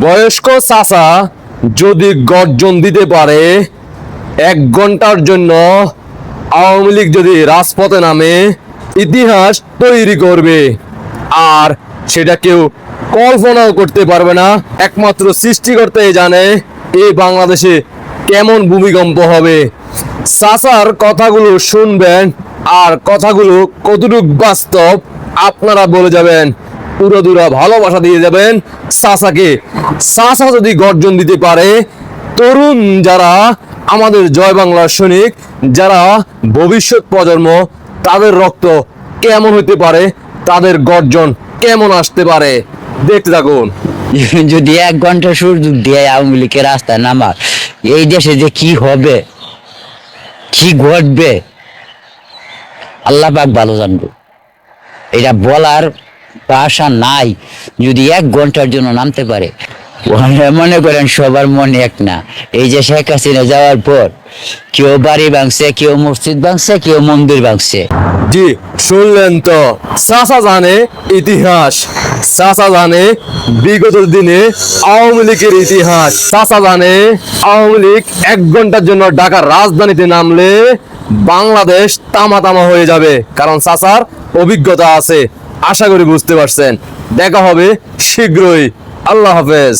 বয়স্ক চাচা যদি গর্জন দিতে পারে, এক ঘণ্টার জন্য আওয়ামী লীগ যদি রাজপথে নামে, ইতিহাস তৈরি করবে। আর সেটা কেউ কল্পনাও করতে পারবে না। একমাত্র সৃষ্টিকর্তাই জানে এই বাংলাদেশে কেমন ভূমিকম্প হবে। চাচার কথাগুলো শুনবেন, আর কথাগুলো কতটুক বাস্তব আপনারা বলে যাবেন। পুরোদুরা ভালোবাসা দিয়ে যাবেন চাচাকে চাচা যদি গর্জন দিতে পারে, তরুণ যারা আমাদের জয় বাংলার সৈনিক, যারা ভবিষ্যৎ প্রজন্ম, তাদের রক্ত কেমন হতে পারে, তাদের গর্জন কেমন আসতে পারে, দেখতে থাকুন। যদি এক ঘণ্টা সুযোগ দিয়ে আওয়ামী লীগের রাস্তায় নামার, এই দেশে যে কি হবে, কি ঘটবে, আল্লাহ পাক ভালো জানব। এটা বলার ভাষা নাই, যদি এক ঘণ্টার জন্য নামতে পারে। মনে করেন সবার মনে এক না। এই যে শেখ হাসিনা যাওয়ার পর কেউ বাড়ি ভাঙছে, কেউ মসজিদ ভাঙছে, কেউ মন্দির ভাঙছে। জি, শুনলেন তো, চাচা জানে ইতিহাস। চাচা জানে বিগত দিনে আওয়ামী লীগের ইতিহাস। চাচা জানে আওয়ামী লীগ এক ঘণ্টার জন্য ঢাকার রাজধানীতে নামলে বাংলাদেশ তামা তামা হয়ে যাবে। কারণ চাচার অভিজ্ঞতা আছে। আশা করি বুঝতে পারছেন। দেখা হবে শীঘ্রই। আল্লাহ হাফেজ।